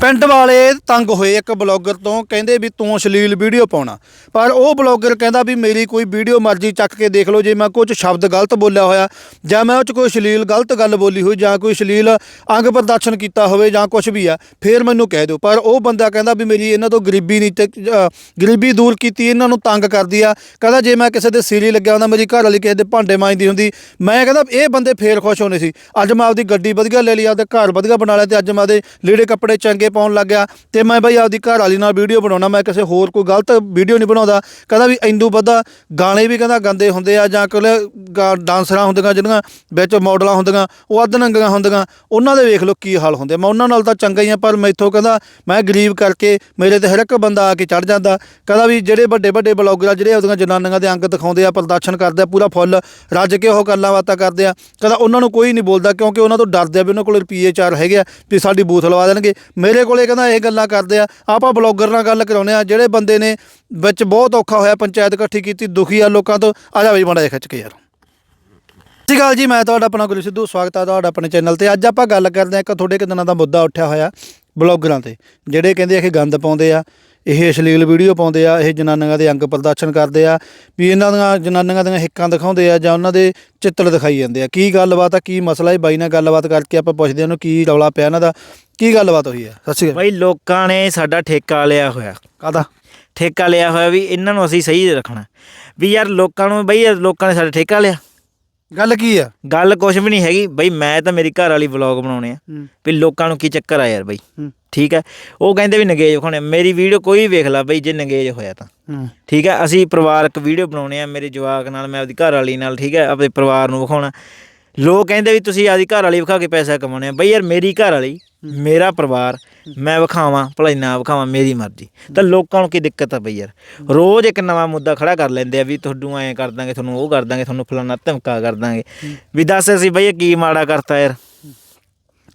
ਪਿੰਡ ਵਾਲੇ ਤੰਗ ਹੋਏ ਇੱਕ ਬਲੌਗਰ ਤੋਂ, ਕਹਿੰਦੇ ਵੀ ਤੂੰ ਅਸ਼ਲੀਲ ਵੀਡੀਓ ਪਾਉਣਾ। ਪਰ ਉਹ ਬਲੌਗਰ ਕਹਿੰਦਾ ਵੀ ਮੇਰੀ ਕੋਈ ਵੀਡੀਓ ਮਰਜ਼ੀ ਚੱਕ ਕੇ ਦੇਖ ਲਓ, ਜੇ ਮੈਂ ਕੁਝ ਸ਼ਬਦ ਗਲਤ ਬੋਲਿਆ ਹੋਇਆ, ਜਾਂ ਮੈਂ ਉਹ ਚ ਕੋਈ ਅਸ਼ਲੀਲ ਗਲਤ ਗੱਲ ਬੋਲੀ ਹੋਈ, ਜਾਂ ਕੋਈ ਅਸ਼ਲੀਲ ਅੰਗ ਪ੍ਰਦਰਸ਼ਨ ਕੀਤਾ ਹੋਵੇ ਜਾਂ ਕੁਝ ਵੀ ਆ, ਫੇਰ ਮੈਨੂੰ ਕਹਿ ਦਿਓ। ਪਰ ਉਹ ਬੰਦਾ ਕਹਿੰਦਾ ਵੀ ਮੇਰੀ ਇਹਨਾਂ ਤੋਂ ਗਰੀਬੀ ਨਹੀਂ ਤੇ ਗਰੀਬੀ ਦੂਰ ਕੀਤੀ, ਇਹਨਾਂ ਨੂੰ ਤੰਗ ਕਰਦੀ ਆ। ਕਹਿੰਦਾ ਜੇ ਮੈਂ ਕਿਸੇ ਦੇ ਸੀਰੀ ਲੱਗਿਆ ਹੁੰਦਾ, ਮੇਰੀ ਘਰ ਵਾਲੀ ਕਿਸੇ ਦੇ ਭਾਂਡੇ ਮਾਂਜਦੀ ਹੁੰਦੀ, ਮੈਂ ਕਹਿੰਦਾ ਇਹ ਬੰਦੇ ਫੇਰ ਖੁਸ਼ ਹੋਣੇ ਸੀ। ਅੱਜ ਮੈਂ ਆਪਦੀ ਗੱਡੀ ਵਧੀਆ ਲੈ ਲਈ, ਆਪਦੇ ਘਰ ਵਧੀਆ ਬਣਾ ਲਿਆ, ਤੇ ਅੱਜ ਮੈਂ ਆਪਦੇ ਲੀੜੇ ਕੱਪੜੇ ਚੰਗੇ ਪਾਉਣ ਲੱਗ ਗਿਆ ਤੇ ਮੈਂ ਬਈ ਆਪਦੀ ਘਰ ਵਾਲੀ ਨਾਲ ਵੀਡੀਓ ਬਣਾਉਣਾ, ਮੈਂ ਕਿਸੇ ਹੋਰ ਕੋਈ ਗਲਤ ਵੀਡੀਓ ਨਹੀਂ ਬਣਾਉਂਦਾ। ਕਹਿੰਦਾ ਵੀ ਇੰਦੂ ਵੱਧਾ ਗਾਣੇ ਵੀ ਕਹਿੰਦਾ ਗੰਦੇ ਹੁੰਦੇ ਆ ਜਾਂ ਕੋਲ ਡਾਂਸਰਾਂ ਹੁੰਦੀਆਂ ਜਿਹੜੀਆਂ ਵਿੱਚ ਮਾਡਲਾਂ ਹੁੰਦੀਆਂ, ਉਹ ਅੱਧ ਨੰਗੀਆਂ ਹੁੰਦੀਆਂ, ਉਹਨਾਂ ਦੇ ਵੇਖ ਲਓ ਕੀ ਹਾਲ ਹੁੰਦੇ ਮੈਂ ਉਹਨਾਂ ਨਾਲ ਤਾਂ ਚੰਗਾ ਹੀ ਆ, ਪਰ ਮੈਥੋਂ ਕਹਿੰਦਾ ਮੈਂ ਗਰੀਬ ਕਰਕੇ ਮੇਰੇ ਤੇ ਹਰ ਇੱਕ ਬੰਦਾ ਆ ਕੇ ਚੜ ਜਾਂਦਾ। ਕਹਿੰਦਾ ਵੀ ਜਿਹੜੇ ਵੱਡੇ ਵੱਡੇ ਬਲੌਗਰ ਆ, ਜਿਹੜੇ ਉਹਦੀਆਂ ਜਨਾਨੀਆਂ ਦੇ ਅੰਗ ਦਿਖਾਉਂਦੇ ਆ, ਪ੍ਰਦਰਸ਼ਨ ਕਰਦੇ ਆ, ਪੂਰਾ ਫੁੱਲ ਰੱਜ ਕੇ ਉਹ ਗੱਲਾਂ ਬਾਤਾਂ ਕਰਦੇ ਆ। ਕਹਿੰਦਾ ਉਹਨਾਂ ਨੂੰ ਕੋਈ ਨਹੀਂ ਬੋਲਦਾ ਕਿਉਂਕਿ ਉਹਨਾਂ ਤੋਂ ਡਰਦੇ ਆ ਵੀ ਉਹਨਾਂ ਕੋਲ ਰੁਪਈਏ ਚਾਰ ਹੈਗੇ ਆ ਵੀ ਸਾਡੀ ਬੂਥ ਲਵਾ ਦੇਣਗੇ। ਮੇਰੇ ਕੋਲੇ ਕਹਿੰਦਾ ਇਹ ਗੱਲਾਂ ਕਰਦੇ ਆ। ਆਪਾਂ ਬਲੌਗਰ ਨਾਲ ਗੱਲ ਕਰਾਉਨੇ ਆ। ਜਿਹੜੇ ਬੰਦੇ ਨੇ ਵਿੱਚ ਬਹੁਤ ਔਖਾ ਹੋਇਆ, ਪੰਚਾਇਤ ਇਕੱਠੀ ਕੀਤੀ, ਦੁਖੀ ਆ ਲੋਕਾਂ ਤੋਂ, ਆ ਜਾ ਬਈ ਮਾੜਾ ਜਿਹਾ ਖਿੱਚ ਕੇ ਯਾਰ। ਸਤਿ ਸ਼੍ਰੀ ਅਕਾਲ ਜੀ, ਮੈਂ ਤੁਹਾਡਾ ਆਪਣਾ ਗੁਰੂ ਸਿੱਧੂ, ਸਵਾਗਤ ਹੈ ਤੁਹਾਡਾ ਆਪਣੇ ਚੈਨਲ ਤੇ। ਅੱਜ ਆਪਾਂ ਗੱਲ ਕਰਦੇ ਹਾਂ ਇੱਕ ਤੁਹਾਡੇ ਕਿ ਦਿਨਾਂ ਦਾ ਮੁੱਦਾ ਉੱਠਿਆ ਹੋਇਆ ਬਲੌਗਰਾਂ ਤੇ, ਜਿਹੜੇ ਕਹਿੰਦੇ ਆ ਕਿ ਗੰਦ ਪਾਉਂਦੇ ਆ। ਇਹ ਅਸ਼ਲੀਲ ਵੀਡੀਓ ਪਾਉਂਦੇ ਆ ਇਹ ਜਨਾਨੀਆਂ ਦੇ ਅੰਗ ਪ੍ਰਦਰਸ਼ਨ ਕਰਦੇ ਆ ਵੀ ਇਹਨਾਂ ਦੀਆਂ ਜਨਾਨੀਆਂ ਦੀਆਂ ਹਿੱਕਾਂ ਦਿਖਾਉਂਦੇ ਆ ਜਾਂ ਉਹਨਾਂ ਦੇ ਚਿੱਤਰ ਦਿਖਾਈ ਜਾਂਦੇ ਆ। ਕੀ ਗੱਲਬਾਤ ਆ ਕੀ ਮਸਲਾ ਹੈ? ਬਾਈ ਨਾਲ ਗੱਲਬਾਤ ਕਰਕੇ ਆਪਾਂ ਪੁੱਛਦੇ ਹਾਂ ਉਹਨੂੰ ਕੀ ਰੌਲਾ ਪਿਆ ਇਹਨਾਂ ਦਾ। ਕੀ ਗੱਲਬਾਤ ਹੋਈ ਆ? ਸ਼੍ਰੀ ਅਕਾਲ। ਬਈ ਲੋਕਾਂ ਨੇ ਸਾਡਾ ਠੇਕਾ ਲਿਆ ਹੋਇਆ। ਕਾਦਾ ਠੇਕਾ ਲਿਆ ਹੋਇਆ ਵੀ ਇਹਨਾਂ ਨੂੰ ਅਸੀਂ ਸਹੀ ਰੱਖਣਾ। ਵੀ ਯਾਰ ਲੋਕਾਂ ਨੂੰ ਬਈ ਲੋਕਾਂ ਨੇ ਸਾਡਾ ਠੇਕਾ ਲਿਆ। ਗੱਲ ਕੀ ਆ? ਗੱਲ ਕੁਝ ਵੀ ਨਹੀਂ ਹੈਗੀ। ਬਈ ਮੈਂ ਤਾਂ ਮੇਰੀ ਘਰ ਵਾਲੀ ਵਲੌਗ ਬਣਾਉਣੇ ਆ। ਹੂੰ। ਵੀ ਲੋਕਾਂ ਨੂੰ ਕੀ ਚੱਕਰ ਆ ਯਾਰ ਬਈ। ਹੂੰ। ਠੀਕ ਹੈ ਉਹ ਕਹਿੰਦੇ ਵੀ ਨੰਗੇਜ ਵਿਖਾਉਣੇ ਮੇਰੀ ਵੀਡੀਓ ਕੋਈ ਵੀ ਵੇਖ ਲਾ ਬਈ ਜੇ ਨੰਗੇਜ ਹੋਇਆ ਤਾਂ। ਹੂੰ। ਠੀਕ ਹੈ ਅਸੀਂ ਪਰਿਵਾਰਕ ਵੀਡੀਓ ਬਣਾਉਣੇ ਆ ਮੇਰੇ ਜਵਾਕ ਨਾਲ ਮੈਂ ਆਪਦੀ ਘਰ ਵਾਲੀ ਨਾਲ ਠੀਕ ਹੈ ਆਪਣੇ ਪਰਿਵਾਰ ਨੂੰ ਵਿਖਾਉਣਾ। ਲੋਕ ਕਹਿੰਦੇ ਵੀ ਤੁਸੀਂ ਆਪਦੀ ਘਰ ਵਾਲੀ ਵਿਖਾ ਕੇ ਪੈਸਾ ਕਮਾਉਣੇ ਆ। ਬਈ ਯਾਰ ਮੇਰੀ ਘਰ ਵਾਲੀ ਮੇਰਾ ਪਰਿਵਾਰ ਮੈਂ ਵਿਖਾਵਾਂ ਭਲਾ ਨਾ ਵਿਖਾਵਾਂ ਮੇਰੀ ਮਰਜ਼ੀ। ਤਾਂ ਲੋਕਾਂ ਨੂੰ ਕੀ ਦਿੱਕਤ ਆ ਬਈ ਯਾਰ? ਰੋਜ਼ ਇੱਕ ਨਵਾਂ ਮੁੱਦਾ ਖੜਾ ਕਰ ਲੈਂਦੇ ਆ ਵੀ ਤੁਹਾਨੂੰ ਐਂ ਕਰ ਦਾਂਗੇ ਤੁਹਾਨੂੰ ਉਹ ਕਰ ਦਾਂਗੇ ਤੁਹਾਨੂੰ ਫਲਾਣਾ ਧਮਕਾ ਕਰ ਦਾਂਗੇ। ਵੀ ਦੱਸ ਅਸੀਂ ਬਈ ਕੀ ਮਾੜਾ ਕਰਤਾ ਯਾਰ?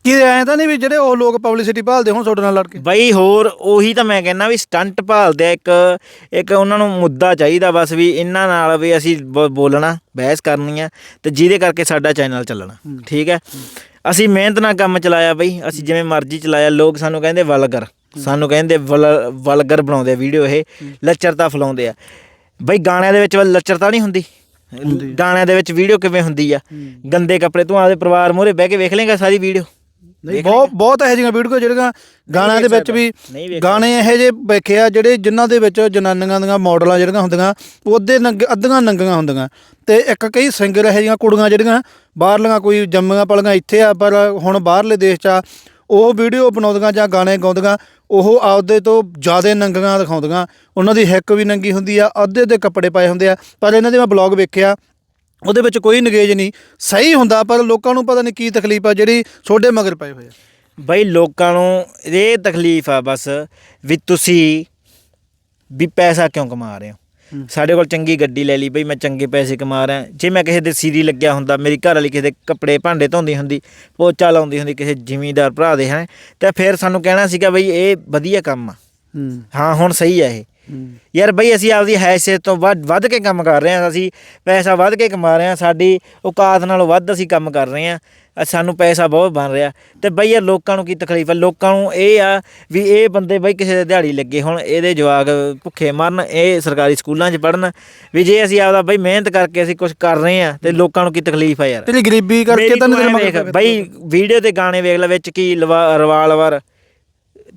ਕੀ ਐਂ ਤਾਂ ਨਹੀਂ ਵੀ ਜਿਹੜੇ ਉਹ ਲੋਕ ਪਬਲਿਸਿਟੀ ਭਾਲਦੇ ਹੁਣ ਤੁਹਾਡੇ ਨਾਲ ਲੜ ਕੇ? ਬਈ ਹੋਰ ਉਹੀ ਤਾਂ ਮੈਂ ਕਹਿੰਦਾ ਵੀ ਸਟੰਟ ਭਾਲਦੇ ਆ ਇੱਕ ਇੱਕ ਉਹਨਾਂ ਨੂੰ ਮੁੱਦਾ ਚਾਹੀਦਾ ਬਸ ਵੀ ਇਹਨਾਂ ਨਾਲ ਵੀ ਅਸੀਂ ਬੋਲਣਾ ਬਹਿਸ ਕਰਨੀ ਆ ਤੇ ਜਿਹਦੇ ਕਰਕੇ ਸਾਡਾ ਚੈਨਲ ਚੱਲਣਾ। ਠੀਕ ਹੈ? ਅਸੀਂ ਮਿਹਨਤ ਨਾਲ ਕੰਮ ਚਲਾਇਆ ਬਈ ਅਸੀਂ ਜਿਵੇਂ ਮਰਜ਼ੀ ਚਲਾਇਆ ਲੋਕ ਸਾਨੂੰ ਕਹਿੰਦੇ ਵਲਗਰ ਸਾਨੂੰ ਕਹਿੰਦੇ ਵਲ- ਵਲਗਰ ਬਣਾਉਂਦੇ ਆ ਵੀਡੀਓ ਇਹ ਲੱਚਰਤਾ ਫਲਾਉਂਦੇ ਆ। ਬਈ ਗਾਣਿਆਂ ਦੇ ਵਿੱਚ ਲੱਚਰਤਾ ਨਹੀਂ ਹੁੰਦੀ? ਗਾਣਿਆਂ ਦੇ ਵਿੱਚ ਵੀਡੀਓ ਕਿਵੇਂ ਹੁੰਦੀ ਆ? ਗੰਦੇ ਕੱਪੜੇ ਤੂੰ ਆਪਦੇ ਪਰਿਵਾਰ ਮੂਹਰੇ ਬਹਿ ਕੇ ਵੇਖ ਲੇਗਾ ਸਾਰੀ ਵੀਡੀਓ। ਨਹੀਂ ਬਹੁਤ ਬਹੁਤ ਇਹੋ ਜਿਹੀਆਂ ਵੀਡੀਓ ਜਿਹੜੀਆਂ ਗਾਣਿਆਂ ਦੇ ਵਿੱਚ ਵੀ ਗਾਣੇ ਇਹੋ ਜਿਹੇ ਵੇਖੇ ਆ ਜਿਹੜੇ ਜਿਨ੍ਹਾਂ ਦੇ ਵਿੱਚ ਜਨਾਨੀਆਂ ਦੀਆਂ ਮਾਡਲਾਂ ਜਿਹੜੀਆਂ ਹੁੰਦੀਆਂ ਉਹਦੇ ਨੰਗ ਅੱਧੀਆਂ ਨੰਗੀਆਂ ਹੁੰਦੀਆਂ। ਤੇ ਇੱਕ ਕਈ ਸਿੰਗਰ ਇਹੋ ਜਿਹੀਆਂ ਕੁੜੀਆਂ ਜਿਹੜੀਆਂ ਬਾਹਰਲੀਆਂ ਕੋਈ ਜੰਮੀਆਂ ਪਲੀਆਂ ਇੱਥੇ ਆ ਪਰ ਹੁਣ ਬਾਹਰਲੇ ਦੇਸ਼ 'ਚ ਆ ਉਹ ਵੀਡੀਓ ਬਣਾਉਂਦੀਆਂ ਜਾਂ ਗਾਣੇ ਗਾਉਂਦੀਆਂ ਉਹ ਆਪਦੇ ਤੋਂ ਜ਼ਿਆਦਾ ਨੰਗੀਆਂ ਦਿਖਾਉਂਦੀਆਂ। ਉਹਨਾਂ ਦੀ ਹਿੱਕ ਵੀ ਨੰਗੀ ਹੁੰਦੀ ਆ ਅੱਧੇ ਦੇ ਕੱਪੜੇ ਪਾਏ ਹੁੰਦੇ ਆ। ਪਰ ਇਹਨਾਂ ਦੇ ਮੈਂ ਬਲੌਗ ਵੇਖਿਆ ਉਹਦੇ ਵਿੱਚ ਕੋਈ ਨਗੇਜ ਨਹੀਂ ਸਹੀ ਹੁੰਦਾ ਪਰ ਲੋਕਾਂ ਨੂੰ ਪਤਾ ਨਹੀਂ ਕੀ ਤਕਲੀਫ ਆ ਜਿਹੜੀ ਛੋਡੇ ਮਗਰ ਪਏ ਹੋਏ ਆ। ਬਈ ਲੋਕਾਂ ਨੂੰ ਇਹ ਤਕਲੀਫ ਆ ਬਸ ਵੀ ਤੁਸੀਂ ਵੀ ਪੈਸਾ ਕਿਉਂ ਕਮਾ ਰਹੇ ਹੋ। ਸਾਡੇ ਕੋਲ ਚੰਗੀ ਗੱਡੀ ਲੈ ਲਈ ਬਈ ਮੈਂ ਚੰਗੇ ਪੈਸੇ ਕਮਾ ਰਿਹਾ। ਜੇ ਮੈਂ ਕਿਸੇ ਦੇ ਸੀਰੀ ਲੱਗਿਆ ਹੁੰਦਾ ਮੇਰੀ ਘਰ ਵਾਲੀ ਕਿਸੇ ਦੇ ਕੱਪੜੇ ਭਾਂਡੇ ਧੋਂਦੀ ਹੁੰਦੀ ਪੋਚਾ ਲਾਉਂਦੀ ਹੁੰਦੀ ਕਿਸੇ ਜ਼ਿਮੀਂਦਾਰ ਭਰਾ ਦੇ ਹੈ ਤਾਂ ਫਿਰ ਸਾਨੂੰ ਕਹਿਣਾ ਸੀਗਾ ਬਈ ਇਹ ਵਧੀਆ ਕੰਮ ਆ। ਹਾਂ ਹੁਣ ਸਹੀ ਆ ਇਹ। ਯਾਰ ਬਈ ਅਸੀਂ ਆਪਦੀ ਹੈਸੀਅਤ ਤੋਂ ਵੱਧ ਵੱਧ ਕੇ ਕੰਮ ਕਰ ਰਹੇ ਹਾਂ ਅਸੀਂ ਪੈਸਾ ਵੱਧ ਕੇ ਕਮਾ ਰਹੇ ਹਾਂ ਸਾਡੀ ਔਕਾਤ ਨਾਲੋਂ ਵੱਧ ਅਸੀਂ ਕੰਮ ਕਰ ਰਹੇ ਹਾਂ ਸਾਨੂੰ ਪੈਸਾ ਬਹੁਤ ਬਣ ਰਿਹਾ। ਤੇ ਬਈ ਯਾਰ ਲੋਕਾਂ ਨੂੰ ਕੀ ਤਕਲੀਫ ਆ? ਲੋਕਾਂ ਨੂੰ ਇਹ ਆ ਵੀ ਇਹ ਬੰਦੇ ਬਈ ਕਿਸੇ ਦੇ ਦਿਹਾੜੀ ਲੱਗੇ ਹੁਣ ਇਹਦੇ ਜਵਾਕ ਭੁੱਖੇ ਮਰਨ ਇਹ ਸਰਕਾਰੀ ਸਕੂਲਾਂ 'ਚ ਪੜਨ ਵੀ ਜੇ ਅਸੀਂ ਆਪਦਾ ਬਈ ਮਿਹਨਤ ਕਰਕੇ ਅਸੀਂ ਕੁਝ ਕਰ ਰਹੇ ਹਾਂ ਤੇ ਲੋਕਾਂ ਨੂੰ ਕੀ ਤਕਲੀਫ ਆ ਯਾਰ? ਤੇਰੀ ਗਰੀਬੀ ਕਰਕੇ ਤਾਂ ਨਹੀਂ ਬਈ ਵੀਡੀਓ ਤੇ ਗਾਣੇ ਵੇਖ ਲੈ ਵਿੱਚ ਕੀ ਲਵਾ- ਰਿਵਾਲਵਰ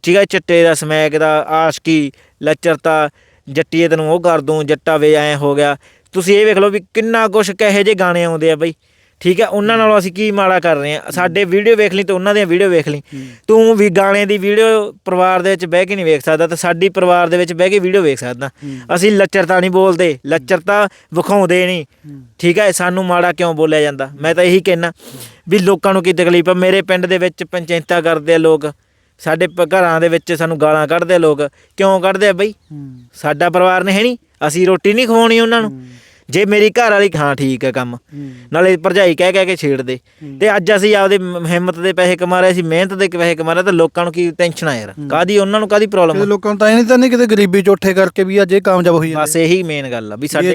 ਠੀਕ ਹੈ ਚਿੱਟੇ ਦਾ ਸਮੈਕ ਦਾ ਆਸ਼ਕੀ ਲੱਚਰਤਾ ਜੱਟੀਏ ਤੈਨੂੰ ਉਹ ਕਰ ਦੂੰ ਜੱਟਾ ਵੇ ਐ ਹੋ ਗਿਆ। ਤੁਸੀਂ ਇਹ ਵੇਖ ਲਓ ਵੀ ਕਿੰਨਾ ਕੁਛ ਕਹੇ ਜੇ ਗਾਣੇ ਆਉਂਦੇ ਆ ਬਈ। ਠੀਕ ਹੈ। ਉਹਨਾਂ ਨਾਲੋਂ ਅਸੀਂ ਕੀ ਮਾੜਾ ਕਰ ਰਹੇ ਆ ਸਾਡੇ ਵੀਡੀਓ ਵੇਖ ਲਈ ਤੇ ਉਹਨਾਂ ਦੀਆਂ ਵੀਡੀਓ ਵੇਖ ਲਈ। ਤੂੰ ਵੀ ਗਾਣੇ ਦੀ ਵੀਡੀਓ ਪਰਿਵਾਰ ਦੇ ਵਿੱਚ ਬਹਿ ਕੇ ਨਹੀਂ ਵੇਖ ਸਕਦਾ ਤੇ ਸਾਡੀ ਪਰਿਵਾਰ ਦੇ ਵਿੱਚ ਬਹਿ ਕੇ ਵੀਡੀਓ ਵੇਖ ਸਕਦਾ। ਅਸੀਂ ਲੱਚਰਤਾ ਨਹੀਂ ਬੋਲਦੇ ਲੱਚਰਤਾ ਵਿਖਾਉਂਦੇ ਨਹੀਂ। ਠੀਕ ਹੈ ਸਾਨੂੰ ਮਾੜਾ ਕਿਉਂ ਬੋਲਿਆ ਜਾਂਦਾ? ਮੈਂ ਤਾਂ ਇਹੀ ਕਹਿਣਾ ਵੀ ਲੋਕਾਂ ਨੂੰ ਕੀ ਤਕਲੀਫ ਆ? ਮੇਰੇ ਪਿੰਡ ਦੇ ਵਿੱਚ ਪੰਚਾਇਤਾਂ ਕਰਦੇ ਆ ਲੋਕ। ਸਾਡੇ ਪ- ਘਰਾਂ ਦੇ ਵਿੱਚ ਸਾਨੂੰ ਗਾਲਾਂ ਕੱਢਦੇ ਆ ਲੋਕ। ਕਿਉਂ ਕੱਢਦੇ ਆ ਬਈ? ਸਾਡਾ ਪਰਿਵਾਰ ਨੇ ਹੈ ਨਹੀਂ ਅਸੀਂ ਰੋਟੀ ਨਹੀਂ ਖਵਾਉਣੀ ਉਹਨਾਂ ਨੂੰ। ਜੇ ਮੇਰੀ ਘਰ ਵਾਲੀ ਹਾਂ ਠੀਕ ਹੈ ਕੰਮ। ਨਾਲੇ ਭਰਜਾਈ ਕਹਿ ਕਹਿ ਕੇ ਛੇੜਦੇ ਤੇ ਅੱਜ ਅਸੀਂ ਆਪਦੇ ਹਿੰਮਤ ਦੇ ਪੈਸੇ ਕਮਾ ਰਹੇ ਸੀ ਮਿਹਨਤ ਦੇ ਪੈਸੇ ਕਮਾ ਰਹੇ ਤਾਂ ਲੋਕਾਂ ਨੂੰ ਕੀ ਟੈਨਸ਼ਨ ਆ ਯਾਰ? ਕਾਦੀ ਉਹਨਾਂ ਨੂੰ ਕਾਦੀ ਪ੍ਰੋਬਲਮ ਕਿਤੇ ਲੋਕਾਂ ਨੂੰ ਤਾਂ ਇਹ ਨਹੀਂ ਤਾਂ ਨਹੀਂ ਕਿਤੇ ਗਰੀਬੀ ਚ ਉੱਠੇ ਕਰਕੇ ਵੀ ਅੱਜ ਇਹ ਕਾਮਯਾਬ ਹੋਈ ਜਾਂਦੇ ਬਸ ਇਹੀ ਮੇਨ ਗੱਲ ਆ ਵੀ ਸਾਡੇ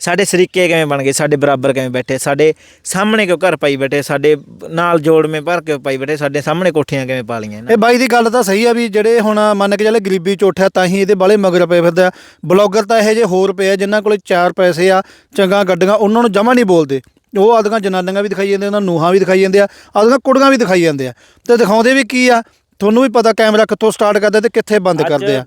ਸਾਡੇ ਸਰੀਕੇ ਕਿਵੇਂ ਬਣ ਗਏ ਸਾਡੇ ਬਰਾਬਰ ਕਿਵੇਂ ਬੈਠੇ ਸਾਡੇ ਸਾਹਮਣੇ ਕਿਉਂ ਘਰ ਪਾਈ ਬੈਠੇ ਸਾਡੇ ਨਾਲ ਜੋੜਵੇਂ ਭਰ ਕੇ ਪਾਈ ਬੈਠੇ ਸਾਡੇ ਸਾਹਮਣੇ ਕੋਠੀਆਂ ਕਿਵੇਂ ਪਾ ਇਹਨਾਂ ਇਹ ਬਾਈ ਦੀ ਗੱਲ ਤਾਂ ਸਹੀ ਆ ਵੀ ਜਿਹੜੇ ਹੁਣ ਮੰਨ ਕੇ ਚੱਲੇ ਗਰੀਬੀ ਚ ਉੱਠਿਆ ਤਾਂ ਹੀ ਇਹਦੇ ਬਾਲੇ ਮਗਰ ਪਏ ਫਿਰਦੇ ਆ। ਬਲੌਗਰ ਤਾਂ ਇਹੋ ਜਿਹੇ ਹੋਰ ਪਏ ਆ ਜਿਨ੍ਹਾਂ ਕੋਲੇ ਚਾਰ ਪੈਸੇ ਆ ਚੰਗਾ ਗੱਡੀਆਂ ਉਹਨਾਂ ਨੂੰ ਜਮਾ ਨਹੀਂ ਬੋਲਦੇ। ਉਹ ਆਦੀਆਂ ਜਨਾਨੀਆਂ ਵੀ ਦਿਖਾਈ ਜਾਂਦੇ ਉਹਨਾਂ ਨੂਹਾਂ ਵੀ ਦਿਖਾਈ ਜਾਂਦੇ ਆ ਆਦੀਆਂ ਕੁੜੀਆਂ ਵੀ ਦਿਖਾਈ ਜਾਂਦੇ ਆ। ਤੇ ਦਿਖਾਉਂਦੇ ਵੀ ਕੀ ਆ? ਤੁਹਾਨੂੰ ਵੀ ਪਤਾ ਕੈਮਰਾ ਕਿੱਥੋਂ ਸਟਾਰਟ ਕਰਦੇ ਤੇ ਕਿੱਥੇ ਬੰਦ ਕਰਦੇ ਆ।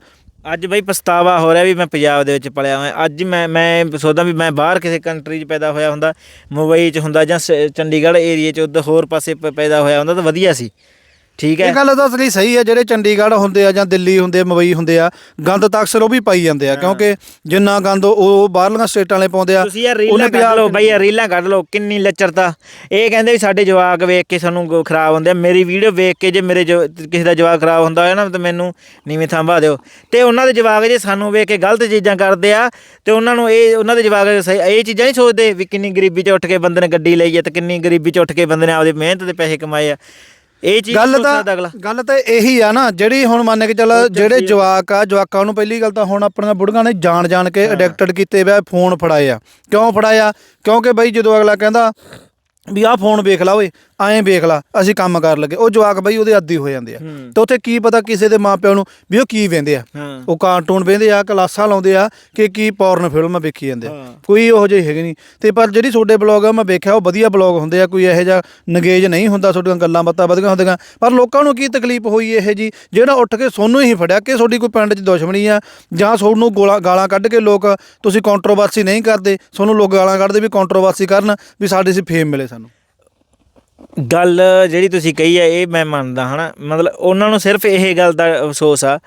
ਅੱਜ ਬਈ ਪਛਤਾਵਾ ਹੋ ਰਿਹਾ ਵੀ ਮੈਂ ਪੰਜਾਬ ਦੇ ਵਿੱਚ ਪਲਿਆ ਹੋਇਆ। ਅੱਜ ਮੈਂ ਮੈਂ ਸੋਚਦਾ ਵੀ ਮੈਂ ਬਾਹਰ ਕਿਸੇ ਕੰਟਰੀ 'ਚ ਪੈਦਾ ਹੋਇਆ ਹੁੰਦਾ ਮੁੰਬਈ 'ਚ ਹੁੰਦਾ ਜਾਂ ਚੰਡੀਗੜ੍ਹ ਏਰੀਏ 'ਚ ਉੱਧਰ ਹੋਰ ਪਾਸੇ ਪੈਦਾ ਹੋਇਆ ਹੁੰਦਾ ਤਾਂ ਵਧੀਆ ਸੀ। ਠੀਕ ਹੈ। ਇਹ ਗੱਲ ਤਾਂ ਅਸਲੀ ਸਹੀ ਹੈ ਜਿਹੜੇ ਚੰਡੀਗੜ੍ਹ ਹੁੰਦੇ ਆ ਜਾਂ ਦਿੱਲੀ ਹੁੰਦੇ ਆ ਮੁੰਬਈ ਹੁੰਦੇ ਆ ਗੰਦ ਤਾਂ ਅਕਸਰ ਉਹ ਵੀ ਪਾਈ ਜਾਂਦੇ ਆ ਕਿਉਂਕਿ ਜਿੰਨਾ ਗੰਦ ਉਹ ਬਾਹਰਲੀਆਂ ਸਟੇਟਾਂ ਵਾਲੇ ਪਾਉਂਦੇ ਆ ਤੁਸੀਂ ਰੀਲਾਂ ਕੱਢ ਲਓ ਬਈ ਯਾਰ ਰੀਲਾਂ ਕੱਢ ਲਓ ਕਿੰਨੀ ਲੱਚਰਤਾ। ਇਹ ਕਹਿੰਦੇ ਵੀ ਸਾਡੇ ਜਵਾਕ ਵੇਖ ਕੇ ਸਾਨੂੰ ਖਰਾਬ ਹੁੰਦੇ ਆ। ਮੇਰੀ ਵੀਡੀਓ ਵੇਖ ਕੇ ਜੇ ਮੇਰੇ ਕਿਸੇ ਦਾ ਜਵਾਕ ਖਰਾਬ ਹੁੰਦਾ ਹੋਇਆ ਨਾ ਤਾਂ ਮੈਨੂੰ ਨੀਵੇਂ ਥਾਂਭਾ ਦਿਓ। ਤੇ ਉਹਨਾਂ ਦੇ ਜਵਾਕ ਜੇ ਸਾਨੂੰ ਵੇਖ ਕੇ ਗਲਤ ਚੀਜ਼ਾਂ ਕਰਦੇ ਆ ਤੇ ਉਹਨਾਂ ਨੂੰ ਇਹ ਉਹਨਾਂ ਦੇ ਜਵਾਕ ਸਹੀ- ਇਹ ਚੀਜ਼ਾਂ ਨਹੀਂ ਸੋਚਦੇ ਵੀ ਕਿੰਨੀ ਗਰੀਬੀ 'ਚ ਉੱਠ ਕੇ ਬੰਦੇ ਨੇ ਗੱਡੀ ਲਈ ਹੈ ਤੇ ਕਿੰਨੀ ਗਰੀਬੀ 'ਚ ਉੱਠ ਕੇ ਬੰਦੇ ਨੇ ਆਪਦੇ ਮਿਹਨਤ ਦੇ ਪੈਸੇ ਕਮਾਏ ਆ। ਇਹ ਚੀਜ਼ ਗੱਲ ਤਾਂ ਅਗਲਾ। ਗੱਲ ਤਾਂ ਇਹੀ ਆ ਨਾ ਜਿਹੜੀ ਹੁਣ ਮੰਨ ਕੇ ਚੱਲ ਜਿਹੜੇ ਜਵਾਕ ਆ ਜਵਾਕਾਂ ਨੂੰ ਪਹਿਲੀ ਗੱਲ ਤਾਂ ਹੁਣ ਆਪਣੀਆਂ ਬੁੜੀਆਂ ਨੇ ਜਾਣ ਜਾਣ ਕੇ ਐਡਿਕਟਡ ਕੀਤੇ ਵੇ ਫੋਨ ਫੜਾਏ ਆ। ਕਿਉਂ ਫੜਾਇਆ? ਕਿਉਂਕਿ ਬਈ ਜਦੋਂ ਅਗਲਾ ਕਹਿੰਦਾ ਵੀ ਆਹ ਫੋਨ ਵੇਖ ਲਾ ਓਏ ਐਂ ਵੇਖ ਲਾ ਅਸੀਂ ਕੰਮ ਕਰ ਲੱਗੇ। ਉਹ ਜਵਾਕ ਬਈ ਉਹਦੇ ਆਦੀ ਹੋ ਜਾਂਦੇ ਆ। ਹੂੰ। ਤੇ ਉੱਥੇ ਕੀ ਪਤਾ ਕਿਸੇ ਦੇ ਮਾਪਿਆਂ ਨੂੰ ਵੀ ਉਹ ਕੀ ਵੇਂਦੇ ਆ। ਹਾਂ। ਉਹ ਕਾਰਟੂਨ ਵੇਂਦੇ ਆ ਕਲਾਸਾਂ ਲਾਉਂਦੇ ਆ ਕਿ ਕੀ ਪੌਰਨ ਫਿਲਮ ਵੇਖੀ ਜਾਂਦੇ ਆ। ਹਾਂ। ਕੋਈ ਉਹੋ ਜਿਹੀ ਹੈਗੇ ਨਹੀਂ। ਤੇ ਪਰ ਜਿਹੜੀ ਤੁਹਾਡੇ ਬਲੌਗ ਆ ਮੈਂ ਵੇਖਿਆ ਉਹ ਵਧੀਆ ਬਲੌਗ ਹੁੰਦੇ ਆ ਕੋਈ ਇਹੋ ਜਿਹਾ ਨਗੇਜ ਨਹੀਂ ਹੁੰਦਾ ਤੁਹਾਡੀਆਂ ਗੱਲਾਂ ਬਾਤਾਂ ਵਧੀਆਂ ਹੁੰਦੀਆਂ। ਪਰ ਲੋਕਾਂ ਨੂੰ ਕੀ ਤਕਲੀਫ ਹੋਈ ਇਹ ਜੀ? ਜਿਹੜਾ ਉੱਠ ਕੇ ਸੋਨੂੰ ਹੀ ਫੜਿਆ ਕਿ ਤੁਹਾਡੀ ਕੋਈ ਪਿੰਡ 'ਚ ਦੁਸ਼ਮਣੀ ਆ ਜਾਂ ਤੁਹਾਨੂੰ ਗੋਲਾ ਗਾਲਾਂ ਕੱਢ ਕੇ ਲੋਕ ਤੁਸੀਂ ਕੰਟਰੋਵਰਸੀ ਨਹੀਂ ਕਰਦੇ ਤੁਹਾਨੂੰ ਲੋਕ ਗਾਲਾਂ ਕੱਢਦੇ ਵੀ ਕੰਟਰੋਵਰਸੀ ਕਰਨ ਵੀ ਸਾਡੇ ਸੀ ਫੇਮ ਮਿਲੇ ਗੱਲ ਜਿਹੜੀ ਤੁਸੀਂ ਕਹੀ ਹੈ ਇਹ ਮੈਂ ਮੰਨਦਾ ਹਨਾ। ਮਤਲਬ ਉਹਨਾਂ ਨੂੰ ਸਿਰਫ ਇਹ ਗੱਲ ਦਾ ਅਫਸੋਸ ਆ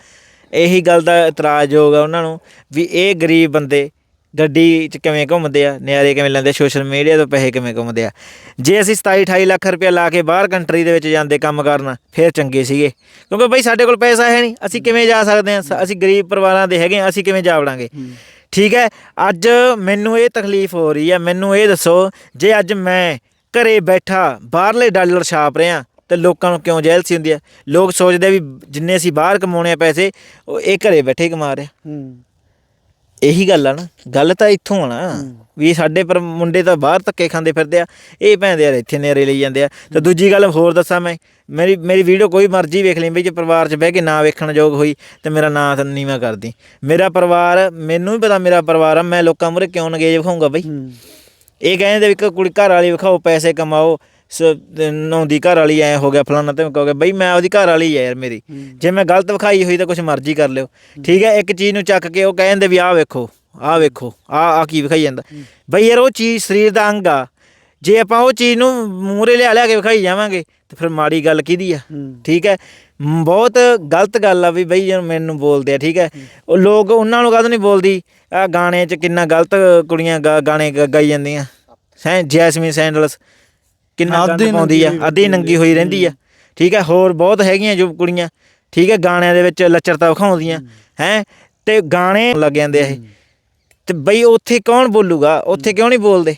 ਇਹੀ ਗੱਲ ਦਾ ਇਤਰਾਜ਼ ਹੋਗਾ ਉਹਨਾਂ ਨੂੰ ਵੀ ਇਹ ਗਰੀਬ ਬੰਦੇ ਗੱਡੀ 'ਚ ਕਿਵੇਂ ਘੁੰਮਦੇ ਆ ਨਿਆਰੇ ਕਿਵੇਂ ਲੈਂਦੇ ਸੋਸ਼ਲ ਮੀਡੀਆ ਤੋਂ ਪੈਸੇ ਕਿਵੇਂ ਕਮਾਉਂਦੇ ਆ। ਜੇ ਅਸੀਂ 27 28 ਲੱਖ ਰੁਪਏ ਲਾ ਕੇ ਬਾਹਰ ਕੰਟਰੀ ਦੇ ਵਿੱਚ ਜਾਂਦੇ ਕੰਮ ਕਰਨ ਫਿਰ ਚੰਗੇ ਸੀਗੇ। ਕਿਉਂਕਿ ਬਈ ਸਾਡੇ ਕੋਲ ਪੈਸਾ ਹੈ ਨਹੀਂ ਅਸੀਂ ਕਿਵੇਂ ਜਾ ਸਕਦੇ ਸ- ਅਸੀਂ ਗਰੀਬ ਪਰਿਵਾਰਾਂ ਦੇ ਹੈਗੇ ਹਾਂ, ਅਸੀਂ ਕਿਵੇਂ ਜਾ ਵੜਾਂਗੇ? ਠੀਕ ਹੈ ਅੱਜ ਮੈਨੂੰ ਇਹ ਤਕਲੀਫ ਹੋ ਰਹੀ ਹੈ ਮੈਨੂੰ ਇਹ ਦੱਸੋ ਜੇ ਅੱਜ ਮੈਂ ਘਰੇ ਬੈਠਾ ਬਾਹਰਲੇ ਡਾਲਰ ਛਾਪ ਰਿਹਾ ਤੇ ਲੋਕਾਂ ਨੂੰ ਕਿਉਂ ਜੈਲਸੀ ਹੁੰਦੀ ਹੈ ਲੋਕ ਸੋਚਦੇ ਆ ਵੀ ਜਿੰਨੇ ਅਸੀਂ ਬਾਹਰ ਕਮਾਉਣੇ ਆ ਪੈਸੇ ਉਹ ਇਹ ਘਰੇ ਬੈਠੇ ਕਮਾ ਰਿਹਾ। ਇਹੀ ਗੱਲ ਆ ਨਾ। ਗੱਲ ਤਾਂ ਇੱਥੋਂ ਆ ਨਾ। ਵੀ ਸਾਡੇ ਪਰ ਮੁੰਡੇ ਤਾਂ ਬਾਹਰ ਧੱਕੇ ਖਾਂਦੇ ਫਿਰਦੇ ਆ। ਇਹ ਭੈਂਦੇ ਯਾਰ ਇੱਥੇ ਨੇਰੇ ਲਈ ਜਾਂਦੇ ਆ। ਤੇ ਦੂਜੀ ਗੱਲ ਹੋਰ ਦੱਸਾਂ ਮੈਂ। ਮੇਰੀ ਮੇਰੀ ਵੀਡੀਓ ਕੋਈ ਮਰਜ਼ੀ ਵੇਖ ਲਈ ਬਈ ਜੇ ਪਰਿਵਾਰ 'ਚ ਬਹਿ ਕੇ ਨਾ ਵੇਖਣ ਯੋਗ ਹੋਈ ਤੇ ਮੇਰਾ ਨਾਂ ਤਾਂ ਨੀਵਾਂ ਕਰਦੀ। ਮੇਰਾ ਪਰਿਵਾਰ ਮੈਨੂੰ ਵੀ ਪਤਾ ਮੇਰਾ ਪਰਿਵਾਰ ਆ। ਮੈਂ ਲੋਕਾਂ ਮੂਹਰੇ ਕਿਉਂ ਨਗੇਜ ਵਿਖਾਊਂਗਾ ਬਈ? ਇਹ ਕਹਿੰਦੇ ਵੀ ਕੁੜੀ ਘਰ ਵਾਲੀ ਵਿਖਾਓ ਪੈਸੇ ਕਮਾਓ ਨੌਂਦੀ ਘਰ ਵਾਲੀ ਐ ਹੋ ਗਿਆ ਫਲਾਣਾ ਤੇ ਕਹੋਗੇ ਬਈ ਮੈਂ ਉਹਦੀ ਘਰ ਵਾਲੀ ਐ ਯਾਰ ਮੇਰੀ। ਜੇ ਮੈਂ ਗਲਤ ਵਿਖਾਈ ਹੋਈ ਤਾਂ ਕੁਝ ਮਰਜ਼ੀ ਕਰ ਲਿਓ। ਠੀਕ ਹੈ ਇੱਕ ਚੀਜ਼ ਨੂੰ ਚੱਕ ਕੇ ਉਹ ਕਹਿੰਦੇ ਵੀ ਆਹ ਵੇਖੋ ਆਹ ਵੇਖੋ ਆਹ ਆ ਕੀ ਵਿਖਾਈ ਜਾਂਦਾ। ਬਈ ਯਾਰ ਉਹ ਚੀਜ਼ ਸਰੀਰ ਦਾ ਅੰਗ ਆ। ਜੇ ਆਪਾਂ ਉਹ ਚੀਜ਼ ਨੂੰ ਮੂਹਰੇ ਲਿਆ ਲਿਆ ਕੇ ਵਿਖਾਈ ਜਾਵਾਂਗੇ ਤੇ ਫਿਰ ਮਾੜੀ ਗੱਲ ਕਿਹਦੀ ਆ? ਠੀਕ ਹੈ? ਬਹੁਤ ਗਲਤ ਗੱਲ ਆ ਵੀ ਬਈ ਜਦੋਂ ਮੈਨੂੰ ਬੋਲਦੇ ਆ ਠੀਕ ਹੈ? ਉਹ ਲੋਕ ਉਹਨਾਂ ਨੂੰ ਕਦੋਂ ਨਹੀਂ ਬੋਲਦੀ? ਆ ਗਾਣੇ 'ਚ ਕਿੰਨਾ ਗਲਤ ਕੁੜੀਆਂ ਗਾਣੇ ਗਾਈ ਜਾਂਦੀਆਂ। ਸੈਂ ਜੈਸਮੀਨ ਸੈਂਡਲਸ ਕਿੰਨਾ ਗੰਦ ਅੱਧੀ ਪਾਉਂਦੀ ਆ ਅੱਧੀ ਨੰਗੀ ਹੋਈ ਰਹਿੰਦੀ ਆ। ਠੀਕ ਹੈ? ਹੋਰ ਬਹੁਤ ਹੈਗੀਆਂ ਜੋ ਕੁੜੀਆਂ ਠੀਕ ਹੈ? ਗਾਣਿਆਂ ਦੇ ਵਿੱਚ ਲੱਚਰਤਾ ਵਿਖਾਉਂਦੀਆਂ ਹੈ। ਤੇ ਗਾਣੇ ਲੱਗ ਜਾਂਦੇ ਆ ਇਹ। ਤੇ ਬਈ ਉੱਥੇ ਕੌਣ ਬੋਲੂਗਾ? ਉੱਥੇ ਕਿਉਂ ਨਹੀਂ ਬੋਲਦੇ?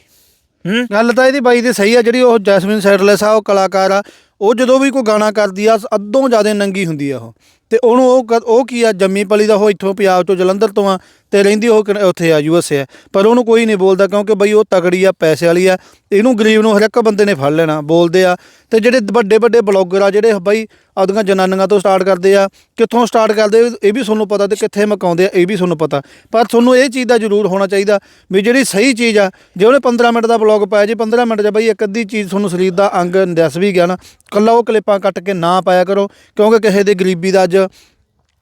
ਹੂੰ? ਗੱਲ ਤਾਂ ਇਹਦੀ ਬਾਈ ਦੀ ਸਹੀ ਆ, ਜਿਹੜੀ ਉਹ ਜੈਸਮਿਨ ਸੈਡਲੈਸ ਆ, ਉਹ ਕਲਾਕਾਰ ਆ, ਉਹ ਜਦੋਂ ਵੀ ਕੋਈ ਗਾਣਾ ਕਰਦੀ ਆ ਅੱਧੋਂ ਜ਼ਿਆਦਾ ਨੰਗੀ ਹੁੰਦੀ ਆ ਉਹ। ਤੇ ਉਹਨੂੰ ਉਹ ਕ- ਉਹ ਕੀ ਆ, ਜੰਮੀ ਪਲੀ ਦਾ ਉਹ ਇੱਥੋਂ ਪੰਜਾਬ ਤੋਂ ਜਲੰਧਰ ਤੋਂ ਆ ਤੇ ਰਹਿੰਦੀ ਉਹ ਕਨ- ਉੱਥੇ ਆ ਯੂ ਐਸ ਏ ਪਰ ਉਹਨੂੰ ਕੋਈ ਨਹੀਂ ਬੋਲਦਾ ਕਿਉਂਕਿ ਬਈ ਉਹ ਤਗੜੀ ਆ, ਪੈਸੇ ਵਾਲੀ ਆ। ਇਹਨੂੰ ਗਰੀਬ ਨੂੰ ਹਰ ਇੱਕ ਬੰਦੇ ਨੇ ਫੜ ਲੈਣਾ, ਬੋਲਦੇ ਆ। ਤੇ ਜਿਹੜੇ ਵੱਡੇ ਵੱਡੇ ਬਲੌਗਰ ਆ, ਜਿਹੜੇ ਬਈ ਆਪਦੀਆਂ ਜਨਾਨੀਆਂ ਤੋਂ ਸਟਾਰਟ ਕਰਦੇ ਆ, ਕਿੱਥੋਂ ਸਟਾਰਟ ਕਰਦੇ, ਇਹ ਵੀ ਤੁਹਾਨੂੰ ਪਤਾ ਤੇ ਕਿੱਥੇ ਮਕਾਉਂਦੇ ਆ, ਇਹ ਵੀ ਤੁਹਾਨੂੰ ਪਤਾ। ਪਰ ਤੁਹਾਨੂੰ ਇਹ ਚੀਜ਼ ਦਾ ਜ਼ਰੂਰ ਹੋਣਾ ਚਾਹੀਦਾ ਵੀ ਜਿਹੜੀ ਸਹੀ ਚੀਜ਼ ਆ, ਜੇ ਉਹਨੇ 15 ਮਿੰਟ ਦਾ ਬਲੌਗ ਪਾਇਆ, ਜੇ 15 ਮਿੰਟ 'ਚ ਬਈ ਇੱਕ ਅੱਧੀ ਚੀਜ਼ ਤੁਹਾਨੂੰ ਸਰੀਰ ਦਾ ਅੰਗ ਦੱਸ ਵੀ ਗਿਆ ਨਾ, ਕੱਲਾ ਉਹ ਕਲਿੱਪਾਂ ਕੱਟ ਕੇ ਨਾ ਪਾਇਆ ਕਰੋ, ਕਿਉਂਕਿ ਕਿਸੇ ਦੇ ਗਰੀਬੀ ਦਾ ਅੱਜ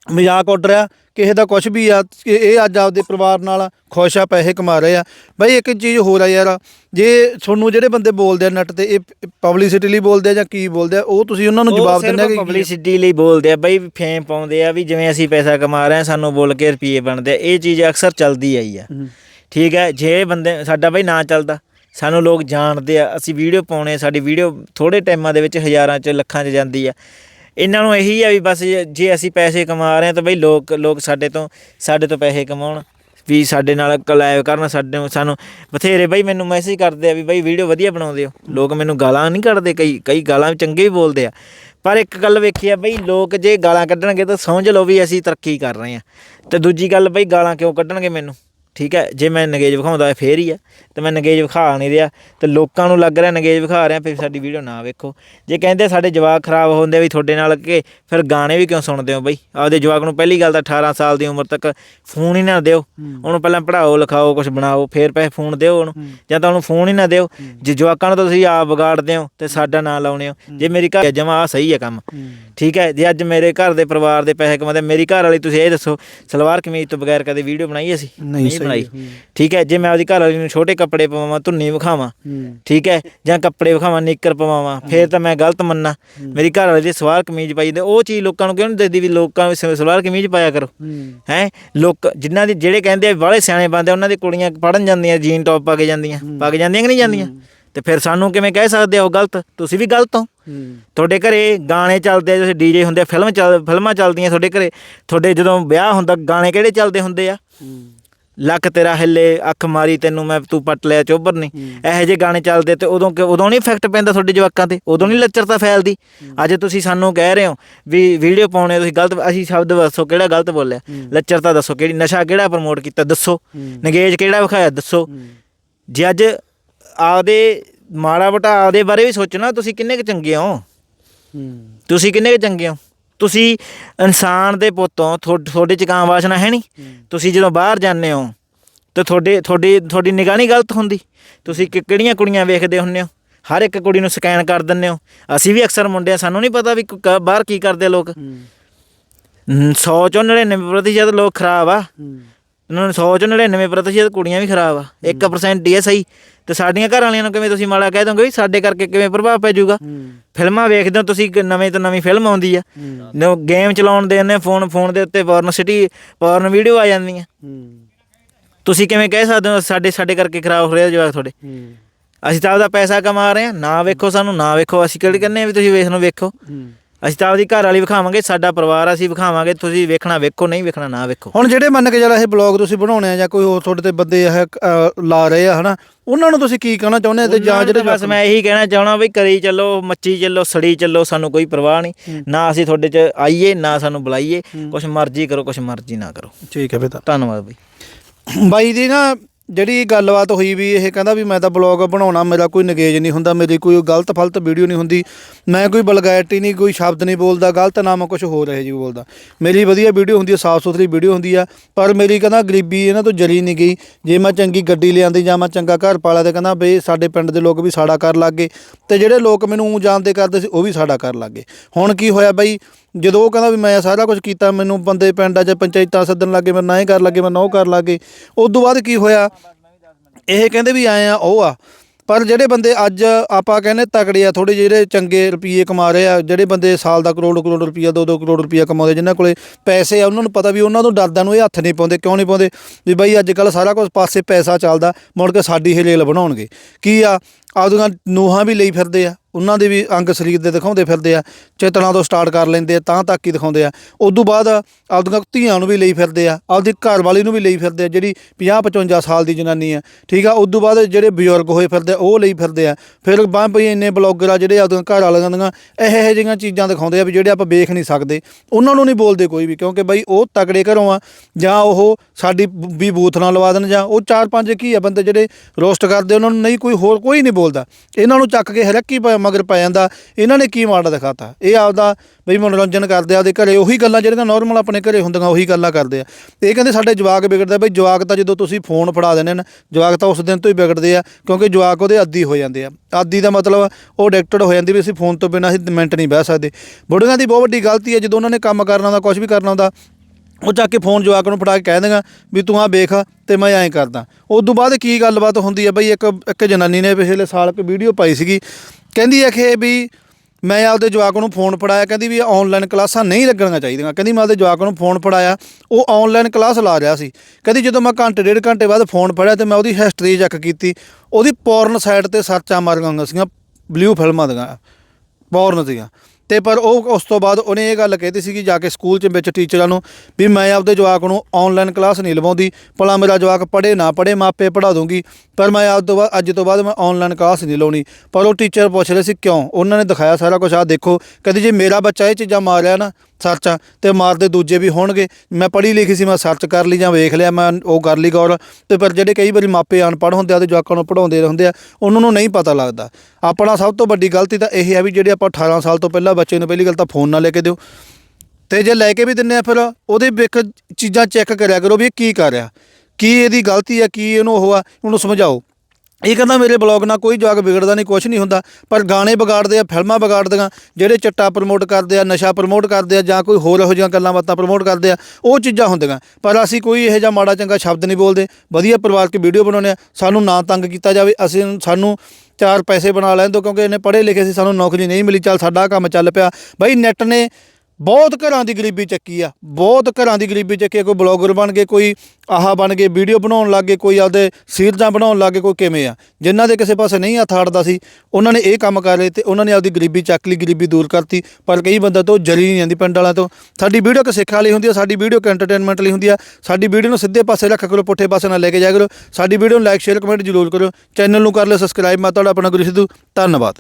ਮਜ਼ਾਕ ਉੱਡ ਰਿਹਾ ਕਿਸੇ ਦਾ ਕੁਝ ਵੀ ਆ ਕਿ ਇਹ ਅੱਜ ਆਪਦੇ ਪਰਿਵਾਰ ਨਾਲ ਖੁਸ਼ ਆ ਪੈਸੇ ਕਮਾ ਰਹੇ ਆ। ਬਈ ਇੱਕ ਚੀਜ਼ ਹੋਰ ਆ ਯਾਰ ਜੇ ਤੁਹਾਨੂੰ ਜਿਹੜੇ ਬੰਦੇ ਬੋਲਦੇ ਆ ਨੈਟ ਤੇ ਇਹ ਪਬਲਿਸਿਟੀ ਲਈ ਬੋਲਦੇ ਆ ਜਾਂ ਕੀ ਬੋਲਦੇ ਆ ਉਹ ਤੁਸੀਂ ਉਹਨਾਂ ਨੂੰ ਜਵਾਬ ਦਿੰਦੇ ਆ ਕਿ ਪਬਲਿਸਿਟੀ ਲਈ ਬੋਲਦੇ ਆ ਬਈ ਫੇਮ ਪਾਉਂਦੇ ਆ ਵੀ ਜਿਵੇਂ ਅਸੀਂ ਪੈਸਾ ਕਮਾ ਰਹੇ ਆ ਸਾਨੂੰ ਬੋਲ ਕੇ ਰੁਪਏ ਬਣਦੇ ਆ ਇਹ ਚੀਜ਼ ਅਕਸਰ ਚੱਲਦੀ ਆਈ ਆ। ਠੀਕ ਹੈ ਜੇ ਬੰਦੇ ਸਾਡਾ ਬਈ ਨਾ ਚੱਲਦਾ ਸਾਨੂੰ ਲੋਕ ਜਾਣਦੇ ਆ ਅਸੀਂ ਵੀਡੀਓ ਪਾਉਣੇ ਸਾਡੀ ਵੀਡੀਓ ਥੋੜੇ ਟਾਈਮਾਂ ਦੇ ਵਿੱਚ ਹਜ਼ਾਰਾਂ ਚ ਲੱਖਾਂ ਚ ਜਾਂਦੀ ਆ। ਇਹਨਾਂ ਨੂੰ ਇਹੀ ਆ ਵੀ ਬਸ ਜੇ ਅਸੀਂ ਪੈਸੇ ਕਮਾ ਰਹੇ ਆ ਤਾਂ ਬਈ ਲੋਕ ਲੋਕ ਸਾਡੇ ਤੋਂ ਸਾਡੇ ਤੋਂ ਪੈਸੇ ਕਮਾਉਣ। ਵੀ ਸਾਡੇ ਨਾਲ ਕਲਾਇਵ ਕਰਨ, ਸਾਡੇ ਸਾਨੂੰ ਬਥੇਰੇ ਬਈ ਮੈਨੂੰ ਮੈਸੇਜ ਕਰਦੇ ਆ ਵੀ ਬਈ ਵੀਡੀਓ ਵਧੀਆ ਬਣਾਉਂਦੇ ਹੋ। ਲੋਕ ਮੈਨੂੰ ਗਾਲਾਂ ਨਹੀਂ ਕੱਢਦੇ, ਕਈ ਕਈ ਗਾਲਾਂ ਵੀ ਚੰਗੇ ਵੀ ਬੋਲਦੇ ਆ। ਪਰ ਇੱਕ ਗੱਲ ਵੇਖੀ ਆ ਬਈ, ਲੋਕ ਜੇ ਗਾਲਾਂ ਕੱਢਣਗੇ ਤਾਂ ਸਮਝ ਲਓ ਵੀ ਅਸੀਂ ਤਰੱਕੀ ਕਰ ਰਹੇ ਆ ਤੇ ਦੂਜੀ ਗੱਲ ਬਈ ਗਾਲਾਂ ਕਿਉਂ ਕੱਢਣਗੇ ਮੈਨੂੰ? ਠੀਕ ਹੈ ਜੇ ਮੈਂ ਨਗੇਜ ਵਿਖਾਉਂਦਾ ਫੇਰ ਹੀ ਆ ਤੇ ਮੈਂ ਨਗੇਜ ਵਿਖਾ ਨਹੀਂ ਰਿਹਾ ਤੇ ਲੋਕਾਂ ਨੂੰ ਲੱਗ ਰਿਹਾ ਨਗੇਜ ਵਿਖਾ ਰਿਹਾ ਫਿਰ ਸਾਡੀ ਵੀਡੀਓ ਨਾ ਵੇਖੋ। ਜੇ ਕਹਿੰਦੇ ਸਾਡੇ ਜਵਾਕ ਖਰਾਬ ਹੁੰਦੇ ਵੀ ਤੁਹਾਡੇ ਨਾਲ ਕਿ ਫਿਰ ਗਾਣੇ ਵੀ ਕਿਉਂ ਸੁਣਦੇ ਹੋ ਬਈ? ਆਪਦੇ ਜਵਾਕ ਨੂੰ ਪਹਿਲੀ ਗੱਲ ਤਾਂ 18 ਸਾਲ ਦੀ ਉਮਰ ਤੱਕ ਫੋਨ ਹੀ ਨਾ ਦਿਓ। ਉਹਨੂੰ ਪਹਿਲਾਂ ਪੜ੍ਹਾਓ ਲਿਖਾਓ ਕੁਝ ਬਣਾਓ ਫਿਰ ਪੈਸੇ ਫੋਨ ਦਿਓ ਉਹਨੂੰ। ਜਾਂ ਤਾਂ ਉਹਨੂੰ ਫੋਨ ਹੀ ਨਾ ਦਿਓ। ਜੇ ਜਵਾਕਾਂ ਨੂੰ ਤੁਸੀਂ ਆਪ ਵਿਗਾੜਦੇ ਹੋ ਤੇ ਸਾਡਾ ਨਾਂ ਲਾਉਣੇ ਹੋ। ਜੇ ਮੇਰੀ ਘਰ ਜਮਾ ਆ ਸਹੀ ਹੈ ਕੰਮ। ਠੀਕ ਹੈ ਜੇ ਅੱਜ ਮੇਰੇ ਘਰ ਦੇ ਪਰਿਵਾਰ ਦੇ ਪੈਸੇ ਕਮਾਉਂਦੇ ਮੇਰੀ ਘਰ ਵਾਲੀ ਤੁਸੀਂ ਇਹ ਦੱਸੋ ਸਲਵਾਰ ਕਮੀਜ਼ ਤੋਂ ਬਗੈਰ ਕਦੇ ਵੀਡੀਓ ਬਣਾਈ ਅਸੀਂ? ਨਹੀਂ, ਬਣਾਈ। ਠੀਕ ਹੈ ਜੇ ਮੈਂ ਆਪਦੀ ਘਰ ਵਾਲੀ ਨੂੰ ਛੋਟੇ ਕੱਪੜੇ ਪਵਾਵਾਂ ਧੁੰਨੀ ਵਿਖਾਵਾਂ ਠੀਕ ਹੈ ਜਾਂ ਕੱਪੜੇ ਵਿਖਾਵਾਂ ਨਿੱਕਰ ਪਵਾਵਾਂ ਫਿਰ ਤਾਂ ਮੈਂ ਗਲਤ ਮੰਨਾਂ। ਮੇਰੀ ਘਰ ਵਾਲੀ ਦੀ ਸਲਵਾਰ ਕਮੀਜ਼ ਪਾਈ ਦੇ ਉਹ ਚੀਜ਼ ਲੋਕਾਂ ਨੂੰ ਕਿਉਂ ਨਹੀਂ ਦੱਸਦੀ ਵੀ ਲੋਕਾਂ ਨੂੰ ਸਲਵਾਰ ਕਮੀਜ਼ ਪਾਇਆ ਕਰੋ? ਹੈ। ਲੋਕ ਜਿਨ੍ਹਾਂ ਦੇ ਜਿਹੜੇ ਕਹਿੰਦੇ ਆ ਬਾਹਲੇ ਸਿਆਣੇ ਬੰਦੇ ਉਹਨਾਂ ਦੀ ਕੁੜੀਆਂ ਪੜਨ ਜਾਂਦੀਆਂ ਜੀਨ ਟੌਪ ਪਾ ਕੇ ਜਾਂਦੀਆਂ ਪਾ ਕੇ ਜਾਂਦੀਆਂ ਕਿ ਨਹੀਂ ਜਾਂਦੀਆਂ? ਤੇ ਫਿਰ ਸਾਨੂੰ ਕਿਵੇਂ ਕਹਿ ਸਕਦੇ ਹੋ ਗਲਤ? ਤੁਸੀਂ ਵੀ ਗਲਤ ਹੋ। ਤੁਹਾਡੇ ਘਰੇ ਗਾਣੇ ਚੱਲਦੇ ਆ ਜਿਵੇਂ ਡੀਜੇ ਹੁੰਦੇ ਫਿਲਮ ਚੱਲ ਫਿਲਮਾਂ ਚੱਲਦੀਆਂ ਤੁਹਾਡੇ ਘਰੇ। ਤੁਹਾਡੇ ਜਦੋਂ ਵਿਆਹ ਹੁੰਦਾ ਗਾਣੇ ਕਿਹੜੇ ਚੱਲਦੇ ਹੁੰਦੇ ਆ? ਲੱਕ ਤੇਰਾ ਹਿੱਲੇ ਅੱਖ ਮਾਰੀ ਤੈਨੂੰ ਮੈਂ ਤੂੰ ਪੱਟ ਲਿਆ ਚੋਬਰ ਨੇ। ਇਹੋ ਜਿਹੇ ਗਾਣੇ ਚੱਲਦੇ ਤੇ ਉਦੋਂ ਉਦੋਂ ਨਹੀਂ ਇਫੈਕਟ ਪੈਂਦਾ ਤੁਹਾਡੇ ਜਵਾਕਾਂ ਤੇ? ਉਦੋਂ ਨਹੀਂ ਲੱਚਰਤਾ ਫੈਲਦੀ? ਅੱਜ ਤੁਸੀਂ ਸਾਨੂੰ ਕਹਿ ਰਹੇ ਹੋ ਵੀ ਵੀਡੀਓ ਪਾਉਣੇ ਤੁਸੀਂ ਗਲਤ ਅਸੀਂ ਸ਼ਬਦ ਦੱਸੋ ਕਿਹੜਾ ਗਲਤ ਬੋਲਿਆ। ਲੱਚਰਤਾ ਦੱਸੋ ਕਿਹੜੀ ਨਸ਼ਾ ਕਿਹੜਾ ਪ੍ਰਮੋਟ ਕੀਤਾ ਦੱਸੋ। ਨਗੇਜ ਕਿਹੜਾ ਵਿਖਾਇਆ ਦੱਸੋ। ਜੇ ਅੱਜ ਆਪਦੇ ਮਾੜਾ ਮੋਟਾ ਆਪਦੇ ਬਾਰੇ ਵੀ ਸੋਚਣਾ ਤੁਸੀਂ ਕਿੰਨੇ ਕੁ ਚੰਗੇ ਹੋ। ਤੁਸੀਂ ਕਿੰਨੇ ਕੁ ਚੰਗੇ ਹੋ? ਤੁਸੀਂ ਇਨਸਾਨ ਦੇ ਪੁੱਤੋਂ ਤੁਹਾ- ਤੁਹਾਡੇ ਚ ਕਾਂ ਵਾਸਨਾ ਹੈ ਨਹੀਂ? ਤੁਸੀਂ ਜਦੋਂ ਬਾਹਰ ਜਾਂਦੇ ਹੋ ਤੇ ਤੁਹਾਡੇ ਤੁਹਾਡੀ ਤੁਹਾਡੀ ਨਿਗਾਹ ਨਹੀਂ ਗਲਤ ਹੁੰਦੀ। ਤੁਸੀਂ ਕਿ- ਕਿਹੜੀਆਂ ਕੁੜੀਆਂ ਵੇਖਦੇ ਹੁੰਦੇ ਹੋ? ਹਰ ਇੱਕ ਕੁੜੀ ਨੂੰ ਸਕੈਨ ਕਰ ਦਿੰਦੇ ਹੋ। ਅਸੀਂ ਵੀ ਅਕਸਰ ਮੁੰਡੇ ਆ ਸਾਨੂੰ ਨਹੀਂ ਪਤਾ ਵੀ ਬਾਹਰ ਕੀ ਕਰਦੇ ਲੋਕ। 100 ਚੋਂ 99% ਲੋਕ ਖਰਾਬ ਆ। ਉਹਨਾਂ ਨੂੰ 100 ਚੋਂ 99% ਕੁੜੀਆਂ ਵੀ ਖਰਾਬ ਆ। 1% ਹੀ। ਆ ਸਹੀ। ਤੇ ਸਾਡੀਆਂ ਘਰ ਵਾਲੀਆਂ ਨੂੰ ਕਿਵੇਂ ਤੁਸੀਂ ਮਾੜਾ ਕਹਿ ਦੋਗੇ ਵੀ ਸਾਡੇ ਕਰਕੇ ਕਿਵੇਂ ਪ੍ਰਭਾਵ ਪੈ ਜਾਊਗਾ? ਫਿਲਮਾਂ ਵੇਖਦੇ ਹੋ ਤੁਸੀਂ ਨਵੇਂ ਤੋਂ ਨਵੀਂ ਫਿਲਮ ਆਉਂਦੀ ਆ। ਨੋ ਗੇਮ ਚਲਾਉਣ ਦੇ ਨੇ ਫੋਨ ਫੋਨ ਦੇ ਉੱਤੇ ਪੌਰਨ ਸਿਟੀ ਪੌਰਨ ਵੀਡੀਓ ਆ ਜਾਂਦੀਆਂ। ਤੁਸੀਂ ਕਿਵੇਂ ਕਹਿ ਸਕਦੇ ਹੋ ਸਾਡੇ ਸਾਡੇ ਕਰਕੇ ਖਰਾਬ ਹੋ ਰਿਹਾ ਜਵਾਕ ਤੁਹਾਡੇ? ਅਸੀਂ ਤਾਂ ਆਪਦਾ ਪੈਸਾ ਕਮਾ ਰਹੇ ਹਾਂ। ਨਾ ਵੇਖੋ ਸਾਨੂੰ ਨਾ ਵੇਖੋ ਅਸੀਂ ਕਿਹੜੀ ਕਹਿੰਦੇ ਆ ਵੀ ਤੁਸੀਂ ਵੇਖ ਨੂੰ ਵੇਖੋ। ਅਸੀਂ ਤਾਂ ਆਪਦੀ ਘਰ ਵਾਲੀ ਵਿਖਾਵਾਂਗੇ ਸਾਡਾ ਪਰਿਵਾਰ ਅਸੀਂ ਵਿਖਾਵਾਂਗੇ ਤੁਸੀਂ ਵੇਖਣਾ ਵੇਖੋ ਨਹੀਂ ਵੇਖਣਾ ਨਾ ਵੇਖੋ। ਹੁਣ ਜਿਹੜੇ ਮੰਨ ਕੇ ਜਿਹੜਾ ਇਹ ਬਲੌਗ ਤੁਸੀਂ ਬਣਾਉਣੇ ਆ ਜਾਂ ਕੋਈ ਹੋਰ ਤੁਹਾਡੇ ਤੇ ਬੰਦੇ ਇਹ ਅ, ਲਾ ਰਹੇ ਆ ਹਨਾ ਉਹਨਾਂ ਨੂੰ ਤੁਸੀਂ ਕੀ ਕਹਿਣਾ ਚਾਹੁੰਦੇ ਆ ਤੇ ਜਾਂ ਜਿਹੜੇ ਬਸ ਮੈਂ ਇਹੀ ਕਹਿਣਾ ਚਾਹਣਾ ਵੀ ਕਰੀ ਚੱਲੋ ਮੱਚੀ ਚੱਲੋ ਸੜੀ ਚੱਲੋ ਸਾਨੂੰ ਕੋਈ ਪਰਵਾਹ ਨਹੀਂ। ਨਾ ਅਸੀਂ ਤੁਹਾਡੇ ਚ ਆਈਏ ਨਾ ਸਾਨੂੰ ਬੁਲਾਈਏ ਕੁਛ ਮਰਜ਼ੀ ਕਰੋ ਕੁਛ ਮਰਜ਼ੀ ਨਾ ਕਰੋ। ਠੀਕ ਹੈ ਬੇਟਾ। ਧੰਨਵਾਦ ਬਈ। ਬਾਈ ਦੀ ਨਾ ਜਿਹੜੀ ਗੱਲਬਾਤ ਹੋਈ ਵੀ ਇਹ ਕਹਿੰਦਾ ਵੀ ਮੈਂ ਤਾਂ ਬਲੌਗ ਬਣਾਉਣਾ, ਮੇਰਾ ਕੋਈ ਨਗੇਜ ਨਹੀਂ ਹੁੰਦਾ, ਮੇਰੀ ਕੋਈ ਗਲਤ ਫਲਤ ਵੀਡੀਓ ਨਹੀਂ ਹੁੰਦੀ, ਮੈਂ ਕੋਈ ਬਲਗੈਰਟੀ ਨਹੀਂ, ਕੋਈ ਸ਼ਬਦ ਨਹੀਂ ਬੋਲਦਾ, ਗਲਤ ਨਾ ਮੈਂ ਕੁਝ ਹੋਰ ਇਹ ਜੀ ਬੋਲਦਾ। ਮੇਰੀ ਵਧੀਆ ਵੀਡੀਓ ਹੁੰਦੀ ਹੈ ਸਾਫ਼ ਸੁਥਰੀ ਵੀਡੀਓ ਹੁੰਦੀ ਆ, ਪਰ ਮੇਰੀ ਕਹਿੰਦਾ ਗਰੀਬੀ ਇਹਨਾਂ ਤੋਂ ਜਲੀ ਨਹੀਂ ਗਈ। ਜੇ ਮੈਂ ਚੰਗੀ ਗੱਡੀ ਲਿਆਂਦੀ ਜਾਂ ਮੈਂ ਚੰਗਾ ਘਰ ਪਾਲਾ ਤੇ ਕਹਿੰਦਾ ਬਈ ਸਾਡੇ ਪਿੰਡ ਦੇ ਲੋਕ ਵੀ ਸਾਡਾ ਕਰ ਲੱਗ ਗਏ, ਤੇ ਜਿਹੜੇ ਲੋਕ ਮੈਨੂੰ ਜਾਣਦੇ ਕਰਦੇ ਸੀ, ਉਹ ਵੀ ਸਾਡਾ ਕਰ ਲੱਗ ਗਏ। ਹੁਣ ਕੀ ਹੋਇਆ ਬਈ ਜਦੋਂ ਉਹ ਕਹਿੰਦਾ ਵੀ ਮੈਂ ਸਾਰਾ ਕੁਝ ਕੀਤਾ, ਮੈਨੂੰ ਬੰਦੇ ਪਿੰਡਾਂ 'ਚ ਪੰਚਾਇਤਾਂ ਸੱਦਣ ਲੱਗੇ ਮੈਂ ਨਾ ਇਹ ਕਰ ਲੱਗੇ ਮੈਂ ਨਾ ਉਹ ਕਰ ਲੱਗੇ। ਉਸ ਤੋਂ ਬਾਅਦ ਕੀ ਹੋਇਆ? ਇਹ ਕਹਿੰਦੇ ਵੀ ਆਏ ਆ, ਉਹ ਆ। ਪਰ ਜਿਹੜੇ ਬੰਦੇ ਅੱਜ ਆਪਾਂ ਕਹਿੰਦੇ ਤਕੜੇ ਆ ਥੋੜੇ ਜਿਹੜੇ ਚੰਗੇ ਰੁਪਏ ਕਮਾ ਰਹੇ ਆ, ਜਿਹੜੇ ਬੰਦੇ ਸਾਲ ਦਾ ਕਰੋੜ ਕਰੋੜ ਰੁਪਈਆ 2-2 ਕਰੋੜ ਰੁਪਈਆ ਕਮਾਉਂਦੇ, ਜਿਨ੍ਹਾਂ ਕੋਲੇ ਪੈਸੇ ਆ, ਉਹਨਾਂ ਨੂੰ ਪਤਾ ਵੀ ਉਹਨਾਂ ਤੋਂ ਡਰਦਿਆਂ ਨੂੰ ਇਹ ਹੱਥ ਨਹੀਂ ਪਾਉਂਦੇ, ਕਿਉਂ ਨਹੀਂ ਪਾਉਂਦੇ? ਵੀ ਬਾਈ ਅੱਜ ਕੱਲ ਸਾਰਾ ਕੁਝ ਪਾਸੇ ਪੈਸਾ ਚੱਲਦਾ, ਮੁੜ ਕੇ ਸਾਡੀ ਇਹ ਰੇਲ ਬਣਾਉਣਗੇ। ਕੀ ਆ? ਆਪਦੀਆਂ ਨੂਹਾਂ ਵੀ ਲਈ ਫਿਰਦੇ ਆ। ਉਹਨਾਂ ਦੇ ਵੀ ਅੰਗ ਸਰੀਰ ਦੇ ਦਿਖਾਉਂਦੇ ਫਿਰਦੇ ਆ ਚੇਤਨਾ ਤੋਂ ਸਟਾਰਟ ਕਰ ਲੈਂਦੇ ਆ ਤਾਂ ਤੱਕ ਹੀ ਦਿਖਾਉਂਦੇ ਆ। ਉਸ ਤੋਂ ਬਾਅਦ ਆਪਦੀਆਂ ਧੀਆਂ ਨੂੰ ਵੀ ਲਈ ਫਿਰਦੇ ਆ ਆਪਦੀ ਘਰ ਵਾਲੀ ਨੂੰ ਵੀ ਲਈ ਫਿਰਦੇ ਆ ਜਿਹੜੀ 50 55 ਸਾਲ ਦੀ ਜਨਾਨੀ ਆ ਠੀਕ ਆ? ਉਸ ਤੋਂ ਬਾਅਦ ਜਿਹੜੇ ਬਜ਼ੁਰਗ ਹੋਏ ਫਿਰਦੇ ਆ, ਉਹ ਲਈ ਫਿਰਦੇ ਆ। ਫਿਰ ਬਾਹ ਪਈ ਇੰਨੇ ਬਲੌਗਰ ਆ ਜਿਹੜੇ ਆਪਦੀਆਂ ਘਰ ਵਾਲਿਆਂ ਦੀਆਂ ਇਹੋ ਇਹੋ ਜਿਹੀਆਂ ਚੀਜ਼ਾਂ ਦਿਖਾਉਂਦੇ ਆ ਵੀ ਜਿਹੜੇ ਆਪਾਂ ਵੇਖ ਨਹੀਂ ਸਕਦੇ। ਉਹਨਾਂ ਨੂੰ ਨਹੀਂ ਬੋਲਦੇ ਕੋਈ ਵੀ ਕਿਉਂਕਿ ਬਈ ਉਹ ਤਕੜੇ ਘਰੋਂ ਆ ਜਾਂ ਉਹ ਸਾਡੀ ਵੀ ਬੂਥ ਨਾਲ ਲਵਾ ਦੇਣ ਜਾਂ ਉਹ ਚਾਰ ਪੰਜ ਕੀ ਆ ਬੰਦੇ ਜਿਹੜੇ ਰੋਸਟ ਕਰਦੇ ਉਹਨਾਂ ਨੂੰ ਨਹੀਂ ਕੋਈ ਹੋਰ ਕੋਈ ਨਹੀਂ ਬੋਲਦਾ। ਇਹਨਾਂ ਨੂੰ ਚੱਕ ਕੇ ਹਰਕੀ ਮਗਰ ਪੈ ਜਾਂਦਾ, ਇਹਨਾਂ ਨੇ ਕੀ ਮਾੜਾ ਦਿਖਾਤਾ? ਇਹ ਆਪਦਾ ਬਈ ਮਨੋਰੰਜਨ ਕਰਦੇ ਆ, ਆਪਦੇ ਘਰੇ ਉਹੀ ਗੱਲਾਂ ਜਿਹੜੀਆਂ ਨਾਰਮਲ ਆਪਣੇ ਘਰੇ ਹੁੰਦੀਆਂ, ਉਹੀ ਗੱਲਾਂ ਕਰਦੇ ਆ। ਇਹ ਕਹਿੰਦੇ ਸਾਡੇ ਜਵਾਕ ਵਿਗੜਦਾ ਬਈ ਜਵਾਕ ਤਾਂ ਜਦੋਂ ਤੁਸੀਂ ਫੋਨ ਫੜਾ ਦਿੰਦੇ ਨੇ, ਜਵਾਕ ਤਾਂ ਉਸ ਦਿਨ ਤੋਂ ਹੀ ਵਿਗੜਦੇ ਆ, ਕਿਉਂਕਿ ਜਵਾਕ ਉਹਦੇ ਆਦੀ ਹੋ ਜਾਂਦੇ ਆ। ਆਦੀ ਦਾ ਮਤਲਬ ਉਹ ਐਡਿਕਟਡ ਹੋ ਜਾਂਦੀ ਵੀ ਅਸੀਂ ਫੋਨ ਤੋਂ ਬਿਨਾਂ ਅਸੀਂ ਮਿੰਟ ਨਹੀਂ ਬਹਿ ਸਕਦੇ। ਬੁੜੀਆਂ ਦੀ ਬਹੁਤ ਵੱਡੀ ਗਲਤੀ ਹੈ, ਜਦੋਂ ਉਹਨਾਂ ਨੇ ਕੰਮ ਕਰਨਾ ਹੁੰਦਾ ਕੁਝ ਵੀ ਕਰਨਾ ਹੁੰਦਾ ਉਹ ਚੱਕ ਕੇ ਫੋਨ ਜਵਾਕ ਨੂੰ ਫੜਾ ਕੇ ਕਹਿ ਦੇਗਾ ਵੀ ਤੂੰ ਆ ਵੇਖ ਤੇ ਮੈਂ ਐਂ ਕਰਦਾ। ਉਸ ਤੋਂ ਬਾਅਦ ਕੀ ਗੱਲਬਾਤ ਹੁੰਦੀ ਹੈ ਬਈ ਇੱਕ ਇੱਕ ਜਨਾਨੀ ਨੇ ਪਿਛਲੇ ਸਾਲ ਇੱਕ ਵੀਡੀਓ ਪਾਈ ਸੀਗੀ। ਕਹਿੰਦੀ ਹੈ ਕਿ ਵੀ ਮੈਂ ਆਪਦੇ ਜਵਾਕ ਨੂੰ ਫੋਨ ਫੜਾਇਆ, ਕਹਿੰਦੀ ਵੀ ਆਨਲਾਈਨ ਕਲਾਸਾਂ ਨਹੀਂ ਲੱਗਣੀਆਂ ਚਾਹੀਦੀਆਂ। ਕਹਿੰਦੀ ਮੈਂ ਆਪਦੇ ਜਵਾਕ ਨੂੰ ਫੋਨ ਫੜਾਇਆ, ਉਹ ਆਨਲਾਈਨ ਕਲਾਸ ਲਾ ਰਿਹਾ ਸੀ। ਕਹਿੰਦੀ ਜਦੋਂ ਮੈਂ ਘੰਟੇ, ਡੇਢ ਘੰਟੇ ਬਾਅਦ ਫੋਨ ਫੜਿਆ ਤੇ ਮੈਂ ਉਹਦੀ ਹਿਸਟਰੀ ਚੈੱਕ ਕੀਤੀ, ਉਹਦੀ ਪੋਰਨ ਸਾਈਟ ਤੇ ਸਰਚਾਂ ਮਾਰੀਆਂ ਹੋਈਆਂ ਸੀਗੀਆਂ ਬਲੂ ਫਿਲਮਾਂ ਦੀਆਂ ਪੋਰਨ ਦੀਆਂ। ਤੇ ਪਰ ਉਹ ਉਸ ਤੋਂ ਬਾਅਦ ਉਹਨੇ ਇਹ ਗੱਲ ਕਹਿਤੀ ਸੀ ਕਿ ਜਾ ਕੇ ਸਕੂਲ 'ਚ ਵਿੱਚ ਟੀਚਰਾਂ ਨੂੰ ਵੀ ਮੈਂ ਆਪਦੇ ਜਵਾਕ ਨੂੰ ਆਨਲਾਈਨ ਕਲਾਸ ਨਹੀਂ ਲਵਾਉਂਦੀ, ਭਲਾ ਮੇਰਾ ਜਵਾਕ ਪੜ੍ਹੇ ਨਾ ਪੜ੍ਹੇ ਮਾਪੇ ਪੜ੍ਹਾ ਦੂੰਗੀ ਪਰ ਮੈਂ ਆਪ ਤੋਂ ਬਾਅਦ, ਅੱਜ ਤੋਂ ਬਾਅਦ ਮੈਂ ਆਨਲਾਈਨ ਕਲਾਸ ਨਹੀਂ ਲਾਉਣੀ। ਪਰ ਉਹ ਟੀਚਰ ਪੁੱਛ ਰਹੇ ਸੀ, ਕਿਉਂ? ਉਹਨਾਂ ਨੇ ਦਿਖਾਇਆ ਸਾਰਾ ਕੁਝ ਆ ਦੇਖੋ ਕਹਿੰਦੀ ਜੇ ਮੇਰਾ ਬੱਚਾ ਇਹ ਚੀਜ਼ਾਂ ਮਾਰ ਰਿਹਾ ਨਾ ਸਰਚਾਂ ਤੇ ਮਾਰਦੇ ਦੂਜੇ ਵੀ ਹੋਣਗੇ। ਮੈਂ ਪੜ੍ਹੀ ਲਿਖੀ ਸੀ, ਮੈਂ ਸਰਚ ਕਰ ਲਈ ਜਾਂ ਵੇਖ ਲਿਆ, ਮੈਂ ਉਹ ਕਰ ਲਈ ਗੌਰ। ਤੇ ਪਰ ਜਿਹੜੇ ਕਈ ਵਾਰੀ ਮਾਪੇ ਅਨਪੜ੍ਹ ਹੁੰਦੇ ਆ ਤੇ ਜਵਾਕਾਂ ਨੂੰ ਪੜਾਉਂਦੇ ਰਹਿੰਦੇ ਆ, ਉਹਨਾਂ ਨੂੰ ਨਹੀਂ ਪਤਾ ਲੱਗਦਾ। ਆਪਣਾ ਸਭ ਤੋਂ ਵੱਡੀ ਗਲਤੀ ਤਾਂ ਇਹ ਹੈ ਵੀ ਜਿਹੜੇ ਆਪਾਂ 18 ਸਾਲ ਤੋਂ ਪਹਿਲਾਂ ਬੱਚੇ ਨੂੰ ਪਹਿਲੀ ਗੱਲ ਤਾਂ ਫੋਨ ਨਾ ਲੈ ਕੇ ਦਿਓ। ਤੇ ਜੇ ਲੈ ਕੇ ਵੀ ਦਿੰਨੇ ਆ ਫਿਰ ਉਹਦੇ ਵਿੱਚ ਚੀਜ਼ਾਂ ਚੈੱਕ ਕਰਿਆ ਕਰੋ ਵੀ ਇਹ ਕੀ ਕਰ ਰਿਹਾ। ਕੀ ਇਹਦੀ ਗਲਤੀ ਆ, ਕੀ ਇਹਨੂੰ ਉਹ ਆ, ਉਹਨੂੰ ਸਮਝਾਓ। ਇਹ ਕਹਿੰਦਾ ਮੇਰੇ ਬਲੌਗ ਨਾਲ ਕੋਈ ਜਵਾਕ ਵਿਗੜਦਾ ਨਹੀਂ ਕੁਝ ਨਹੀਂ ਹੁੰਦਾ, ਪਰ ਗਾਣੇ ਵਿਗਾੜਦੇ ਆ, ਫਿਲਮਾਂ ਵਿਗਾੜਦੀਆਂ, ਜਿਹੜੇ ਚਿੱਟਾ ਪ੍ਰਮੋਟ ਕਰਦੇ ਆ, ਨਸ਼ਾ ਪ੍ਰਮੋਟ ਕਰਦੇ ਆ, ਜਾਂ ਕੋਈ ਹੋਰ ਇਹੋ ਜਿਹੀਆਂ ਗੱਲਾਂ ਬਾਤਾਂ ਪ੍ਰਮੋਟ ਕਰਦੇ ਆ, ਉਹ ਚੀਜ਼ਾਂ ਹੁੰਦੀਆਂ। ਪਰ ਅਸੀਂ ਕੋਈ ਇਹੋ ਜਿਹਾ ਮਾੜਾ ਚੰਗਾ ਸ਼ਬਦ ਨਹੀਂ ਬੋਲਦੇ। ਵਧੀਆ ਪਰਿਵਾਰਕ ਵੀਡੀਓ ਬਣਾਉਂਦੇ ਆ। ਸਾਨੂੰ ਨਾ ਤੰਗ ਕੀਤਾ ਜਾਵੇ। ਅਸੀਂ ਸਾਨੂੰ ਚਾਰ ਪੈਸੇ ਬਣਾ ਲੈਣ ਦਿਓ, ਕਿਉਂਕਿ ਇਹਨੇ ਪੜ੍ਹੇ ਲਿਖੇ ਸੀ, ਸਾਨੂੰ ਨੌਕਰੀ ਨਹੀਂ ਮਿਲੀ। ਚੱਲ ਸਾਡਾ ਕੰਮ ਚੱਲ ਪਿਆ। ਬਈ ਨੈਟ ਨੇ ਬਹੁਤ ਘਰਾਂ ਦੀ ਗਰੀਬੀ ਚੱਕੀ ਆ, ਬਹੁਤ ਘਰਾਂ ਦੀ ਗਰੀਬੀ ਚੱਕੀ ਆ। ਕੋਈ ਬਲੌਗਰ ਬਣ ਗਏ, ਕੋਈ ਆਹਾ ਬਣ ਗਏ, ਵੀਡੀਓ ਬਣਾਉਣ ਲੱਗ ਗਏ, ਕੋਈ ਆਪਦੇ ਸੀਰਤਾਂ ਬਣਾਉਣ ਲੱਗ ਗਏ, ਕੋਈ ਕਿਵੇਂ ਆ? ਜਿਨ੍ਹਾਂ ਦੇ ਕਿਸੇ ਪਾਸੇ ਨਹੀਂ ਹੱਥ ਅੜਦਾ ਸੀ, ਉਹਨਾਂ ਨੇ ਇਹ ਕੰਮ ਕਰ ਲਏ ਤੇ ਉਹਨਾਂ ਨੇ ਆਪਦੀ ਗਰੀਬੀ ਚੱਕ ਲਈ, ਗਰੀਬੀ ਦੂਰ ਕਰਤੀ। ਪਰ ਕਈ ਬੰਦਾ ਤੋਂ ਜਰੀ ਨਹੀਂ ਜਾਂਦੀ ਪਿੰਡ ਵਾਲਿਆਂ ਤੋਂ। ਸਾਡੀ ਵੀਡੀਓ ਕਿ ਸਿੱਖਣ ਲਈ ਹੁੰਦੀ ਆ, ਸਾਡੀ ਵੀਡੀਓ ਕਿ ਐਂਟਰਟੇਨਮੈਂਟ ਲਈ ਹੁੰਦੀ ਆ। ਸਾਡੀ ਵੀਡੀਓ ਨੂੰ ਸਿੱਧੇ ਪਾਸੇ ਰੱਖ ਕਰੋ, ਪੁੱਠੇ ਪਾਸੇ ਨਾਲ ਲੈ ਕੇ ਜਾਇਆ ਕਰੋ। ਸਾਡੀ ਵੀਡੀਓ ਨੂੰ ਲਾਈਕ ਸ਼ੇਅਰ ਕਮੈਂਟ ਜ਼ਰੂਰ ਕਰੋ ਚੈਨਲ ਨੂੰ ਕਰ ਲਿਓ ਸਬਸਕ੍ਰਾਈਬ ਮੈਂ ਤੁਹਾਡਾ ਆਪਣਾ ਗੁਰੂ ਸਿੱਧੂ। ਧੰਨਵਾਦ।